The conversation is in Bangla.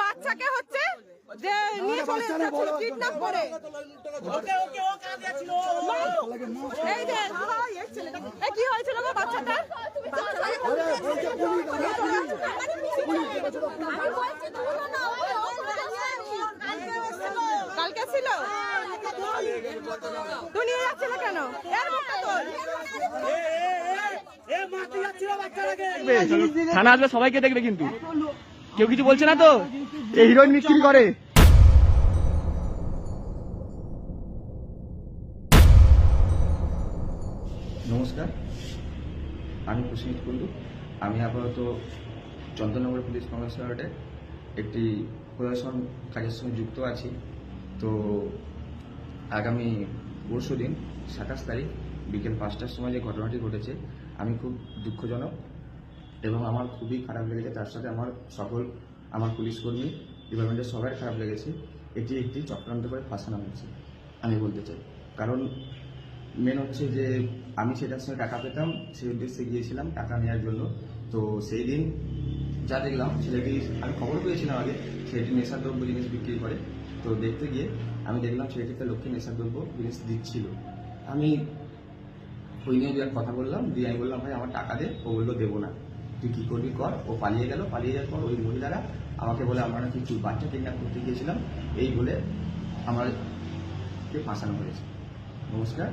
বাচ্চাকে হচ্ছে যে নিয়ে চলে এসেছে কিডন্যাপ করে। এই যে এই ছেলেটা এই কি হয়েছিল গো বাচ্চাটার কালকে ছিল? তুই নিয়ে যাচ্ছিল কেন? এর মুখটা তোর থানা আসবে সবাইকে দেখবে কিন্তু। কেউ কিছু বলছে না তো? এই হিরোইন বিক্রি করে। নমস্কার। আমি কুসমিত কুন্ডু আমি আপাতত চন্দননগর পুলিশ কমিশনারেটে একটি প্রশাসন কাজের সঙ্গে যুক্ত আছি। তো আগামী পরশু দিন সাতাশ তারিখ বিকেল পাঁচটার সময় যে ঘটনাটি ঘটেছে আমি খুব দুঃখজনক এবং আমার খুবই খারাপ লেগেছে, তার সাথে আমার সকল, আমার পুলিশ কর্মী ডিপার্টমেন্টের সবাই খারাপ লেগেছে। এটি একটি চক্রান্ত করে ফাঁসানো হয়েছে, আমি বলতে চাই। কারণ মেন হচ্ছে যে, আমি সেটার সঙ্গে টাকা পেতাম, সেই উদ্দেশ্যে গিয়েছিলাম টাকা নেওয়ার জন্য। তো সেই দিন যা দেখলাম ছেলেটি আমি খবর পেয়েছিলাম আগে ছেলেটি নেশার দ্রব্য জিনিস বিক্রি করে। তো দেখতে গিয়ে আমি দেখলাম ছেলেটিতে লক্ষ্মী নেশার দ্রব্য জিনিস দিচ্ছিল। আমি ওই নিয়ে দু কথা বললাম, দিয়ে আমি বললাম, ভাই, আমার টাকা দে, ও বলল, দেবো না। তুই কি করবি কর? ও পালিয়ে গেল, পালিয়ে যাওয়ার পর ওই মহিলারা আমাকে বলে, আমরা নাকি তুই বাচ্চা কিডন্যাপ করতে গিয়েছিলাম। এই বলে আমাকে ফাঁসানো হয়েছে নমস্কার।